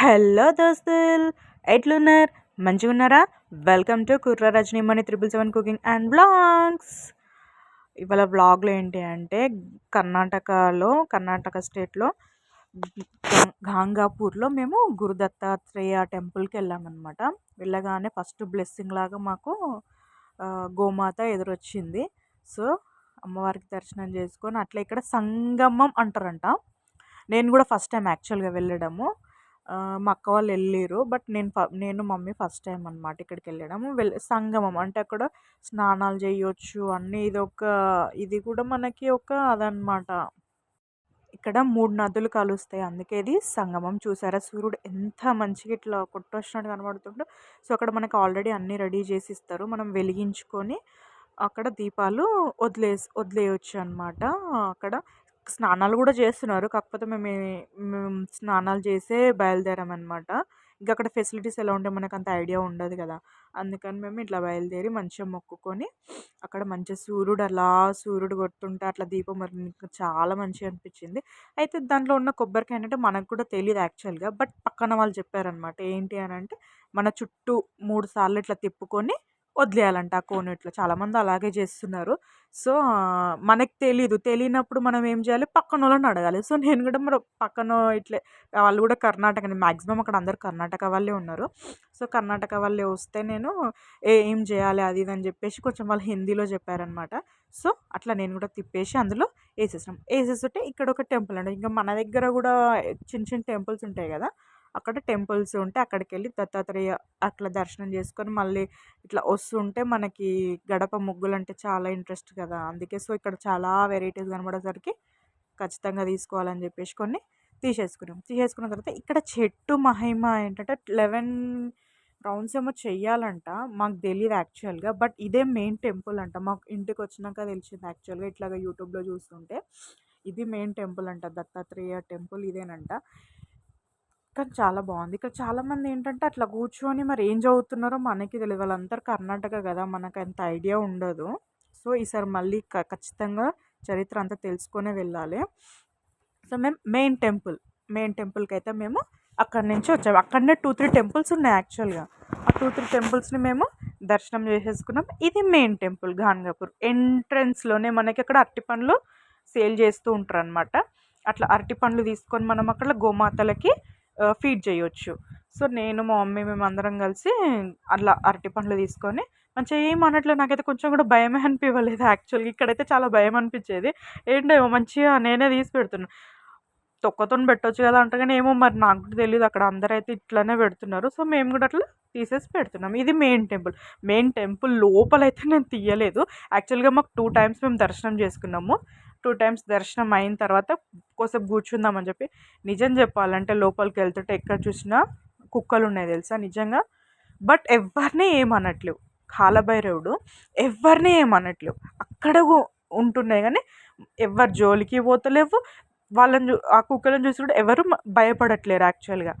Hello దోస్తుల్ ఎట్లున్నారు? మంచిగా ఉన్నారా welcome to Kurra Rajani Mani triple seven cooking and blogs ఇవాళ బ్లాగ్లు ఏంటి అంటే కర్ణాటకలో కర్ణాటక స్టేట్లో గాంగాపూర్లో మేము గురు దత్తాత్రేయ టెంపుల్కి వెళ్ళామన్నమాట. వెళ్ళగానే ఫస్ట్ బ్లెస్సింగ్ లాగా మాకు గోమాత ఎదురొచ్చింది. సో అమ్మవారికి దర్శనం చేసుకొని అట్లా ఇక్కడ సంగమం అంటారంట. నేను కూడా ఫస్ట్ టైం యాక్చువల్గా వెళ్ళడము. మా అక్క వాళ్ళు వెళ్ళిర్రు బట్ నేను నేను మమ్మీ ఫస్ట్ టైం అనమాట ఇక్కడికి వెళ్ళడం వెళ్ళ సంగమం అంటే అక్కడ స్నానాలు చేయొచ్చు అన్నీ ఇది ఒక ఇది కూడా మనకి ఒక అదనమాట ఇక్కడ మూడు నదులు కలుస్తాయి. అందుకే ఇది సంగమం. చూసారా? సూర్యుడు ఎంత మంచిగా ఇట్లా కొట్టొచ్చినట్టు కనబడుతుండో. సో అక్కడ మనకి ఆల్రెడీ అన్నీ రెడీ చేసి ఇస్తారు. మనం వెలిగించుకొని అక్కడ దీపాలు వదిలేసి వదిలేయచ్చు అనమాట అక్కడ స్నానాలు కూడా చేస్తున్నారు. కాకపోతే మేము మేము స్నానాలు చేసే బయలుదేరామన్నమాట. ఇంకా అక్కడ ఫెసిలిటీస్ ఎలా ఉంటాయి మనకు అంత ఐడియా ఉండదు కదా. అందుకని మేము ఇట్లా బయలుదేరి మంచిగా మొక్కుకొని అక్కడ మంచిగా సూర్యుడు అలా సూర్యుడు కొడుతుంటే అట్లా దీపం మరి చాలా మంచిగా అనిపించింది. అయితే దాంట్లో ఉన్న కొబ్బరికాయ ఏంటంటే మనకు కూడా తెలియదు యాక్చువల్గా. బట్ పక్కన వాళ్ళు చెప్పారనమాట ఏంటి అని అంటే మన చుట్టూ మూడు సార్లు ఇట్లా తిప్పుకొని వదిలేయాలంట ఆ కోనేట్లో. చాలామంది అలాగే చేస్తున్నారు. సో మనకు తెలీదు. తెలియనప్పుడు మనం ఏం చేయాలి? పక్కన వాళ్ళని అడగాలి. సో నేను కూడా మరి పక్కన ఇట్లే వాళ్ళు కూడా కర్ణాటక మ్యాక్సిమం అక్కడ అందరు కర్ణాటక వాళ్ళే ఉన్నారు. సో కర్ణాటక వాళ్ళే వస్తే నేను ఏం చేయాలి? అది ఇది అని చెప్పేసి కొంచెం వాళ్ళు హిందీలో చెప్పారనమాట. సో అట్లా నేను కూడా తిప్పేసి అందులో వేసేసాం వేసేస్తుంటే ఇక్కడ ఒక టెంపుల్ అండి. ఇంకా మన దగ్గర కూడా చిన్న చిన్న టెంపుల్స్ ఉంటాయి కదా అక్కడ టెంపుల్స్ ఉంటే అక్కడికి వెళ్ళి దత్తాత్రేయ అట్లా దర్శనం చేసుకొని మళ్ళీ ఇట్లా వస్తుంటే మనకి గడప ముగ్గులు అంటే చాలా ఇంట్రెస్ట్ కదా! అందుకే సో ఇక్కడ చాలా వెరైటీస్ కనబడేసరికి ఖచ్చితంగా తీసుకోవాలని చెప్పేసి కొన్ని తీసేసుకున్నాం. తీసేసుకున్న తర్వాత ఇక్కడ చెట్టు మహిమ ఏంటంటే లెవెన్ రౌండ్స్ ఏమో చెయ్యాలంట. మాకు తెలియదు యాక్చువల్గా. బట్ ఇదే మెయిన్ టెంపుల్ అంట. మాకు ఇంటికి వచ్చినాక తెలిసింది యాక్చువల్గా ఇట్లాగా యూట్యూబ్లో చూస్తుంటే. ఇది మెయిన్ టెంపుల్ అంట. దత్తాత్రేయ టెంపుల్ ఇదేనంట. కానీ చాలా బాగుంది. ఇక్కడ చాలామంది ఏంటంటే అట్లా కూర్చొని మరి ఏం చదువుతున్నారో మనకి తెలియదు వాళ్ళందరూ కర్ణాటక కదా మనకు అంత ఐడియా ఉండదు. సో ఈసారి మళ్ళీ ఖచ్చితంగా చరిత్ర అంతా తెలుసుకునే వెళ్ళాలి. సో మేము మెయిన్ టెంపుల్ మెయిన్ టెంపుల్కి అయితే మేము అక్కడి నుంచి వచ్చాము అక్కడనే టూ త్రీ టెంపుల్స్ ఉన్నాయి యాక్చువల్గా. ఆ టూ త్రీ టెంపుల్స్ని మేము దర్శనం చేసేసుకున్నాం. ఇది మెయిన్ టెంపుల్ గాన్గాపూర్ ఎంట్రన్స్లోనే మనకి అక్కడ అరటి పండ్లు సేల్ చేస్తూ ఉంటారు అనమాట అట్లా అరటి పండ్లు తీసుకొని మనం అక్కడ గోమాతలకి ఫీడ్ చేయొచ్చు. సో నేను మా మమ్మీ మేము అందరం కలిసి అట్లా అరటి పండ్లు తీసుకొని మంచిగా ఏం అనట్లేదు. నాకైతే కొంచెం కూడా భయమే అనిపించలేదు యాక్చువల్గా. ఇక్కడైతే చాలా భయం అనిపించేది. ఏంటేమో మంచిగా నేనే తీసి పెడుతున్నాను తొక్కతో పెట్టవచ్చు కదా అంటే కానీ ఏమో మరి నాకు కూడా తెలియదు అక్కడ అందరూ అయితే ఇట్లానే పెడుతున్నారు. సో మేము కూడా అట్లా తీసేసి పెడుతున్నాం. ఇది మెయిన్ టెంపుల్. మెయిన్ టెంపుల్ లోపలైతే నేను తీయలేదు. యాక్చువల్గా మాకు టూ టైమ్స్ మేము దర్శనం చేసుకున్నాము. టూ టైమ్స్ దర్శనం అయిన తర్వాత కోసేపు కూర్చుందామని చెప్పి నిజం చెప్పాలంటే లోపలికి వెళ్తుంటే ఎక్కడ చూసినా కుక్కలు ఉన్నాయి తెలుసా నిజంగా? బట్ ఎవరిని ఏమనట్లేవు. కాలభైరవుడు ఎవరిని ఏమనట్లేవు. అక్కడ ఉంటున్నాయి కానీ ఎవరు జోలికి పోతలేవు. వాళ్ళని ఆ కుక్కలను చూసి కూడా ఎవరు భయపడట్లేరు యాక్చువల్గా.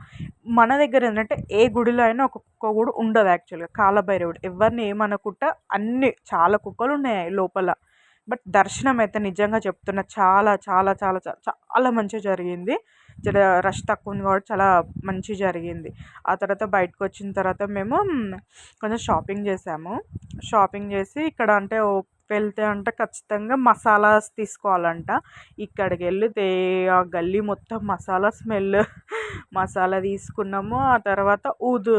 మన దగ్గర ఏంటంటే ఏ గుడిలో అయినా ఒక కుక్క కూడా ఉండదు యాక్చువల్గా. కాలభైరవుడు ఎవరిని ఏమనకుండా అన్ని చాలా కుక్కలు ఉన్నాయి లోపల. బట్ దర్శనం అయితే నిజంగా చెప్తున్నా చాలా చాలా చాలా చాలా మంచిగా జరిగింది. జర రష్ తక్కువ ఉంది కాబట్టి చాలా మంచిగా జరిగింది. ఆ తర్వాత బయటకు వచ్చిన తర్వాత మేము కొంచెం షాపింగ్ చేసాము. షాపింగ్ చేసి ఇక్కడ అంటే వెళ్తే అంటే ఖచ్చితంగా మసాలాస్ తీసుకోవాలంట. ఇక్కడికి వెళ్తే ఆ గల్లీ మొత్తం మసాలా స్మెల్ మసాలా తీసుకున్నాము. ఆ తర్వాత ఊదు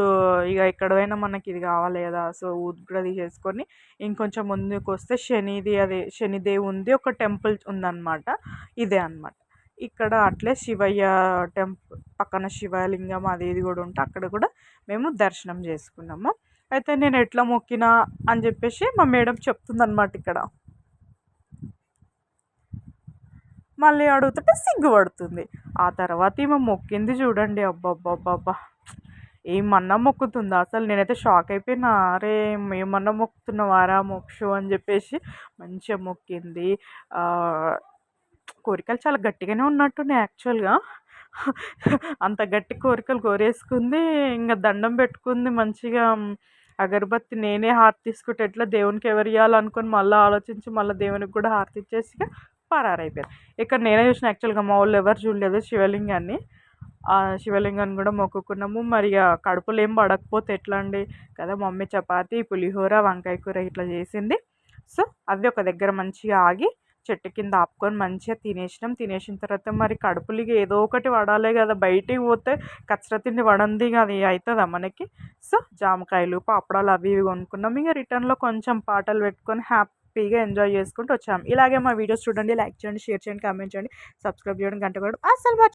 ఇక ఎక్కడైనా మనకి ఇది కావాలి కదా సో ఊదు కూడా తీసేసుకొని ఇంకొంచెం ముందుకు వస్తే శనిది అదే శనిదేవుంది ఒక టెంపుల్ ఉందన్నమాట. ఇదే అనమాట ఇక్కడ అట్లే శివయ్య టెంపుల్ పక్కన శివలింగం అది ఇది కూడా ఉంటే అక్కడ కూడా మేము దర్శనం చేసుకున్నాము. అయితే నేను ఎట్లా మొక్కినా అని చెప్పేసి మా మేడం చెప్తుందన్నమాట ఇక్కడ. మళ్ళీ అడుగుతుంటే సిగ్గుపడుతుంది. ఆ తర్వాత ఈమె మొక్కింది చూడండి. అబ్బబ్బబ్బబ్బా. ఏమన్నా మొక్కుతుందా? అసలు నేనైతే షాక్ అయిపోయినా. అరే ఏమన్నా మొక్కుతున్నావారా మోక్షు అని చెప్పేసి మంచిగా మొక్కింది. కోరికలు చాలా గట్టిగానే ఉన్నట్టున్నాయి యాక్చువల్గా. అంత గట్టి కోరికలు కోరేసుకుంది. ఇంకా దండం పెట్టుకుంది మంచిగా. అగరబత్తి నేనే హారతి తీసుకుంటే ఎట్లా దేవునికి ఎవరు ఇవ్వాలనుకొని మళ్ళీ ఆలోచించి మళ్ళీ దేవునికి కూడా హారతి ఇచ్చేసి పరారైపోయారు. ఇక్కడ నేనే చూసిన యాక్చువల్గా మా వాళ్ళు ఎవరు చూడలేదు శివలింగాన్ని. ఆ శివలింగాన్ని కూడా మొక్కుకున్నాము. మరి ఇక కడుపులో ఏం పడకపోతే ఎట్లా అండి? కదా మమ్మీ చపాతి పులిహోర వంకాయ కూర ఇట్లా చేసింది. సో అవి ఒక దగ్గర మంచిగా ఆగి చెట్టు కింద ఆపుకొని మంచిగా తినేసినాం. తినేసిన తర్వాత మరి కడుపులకి ఏదో ఒకటి పడాలి కదా. బయటికి పోతే కచ్చర తిండి పడంది అది అవుతుందా మనకి? సో జామకాయలు పాపడాలు అవి ఇవి కొనుక్కున్నాం. ఇక రిటర్న్లో కొంచెం పాటలు పెట్టుకొని హ్యాపీగా ఎంజాయ్ చేసుకుంటూ వచ్చాము ఇలాగే మా వీడియోస్ చూడండి లైక్ చేయండి షేర్ చేయండి కామెంట్ చేయండి సబ్స్క్రైబ్ చేయడం గంట కూడా అసలు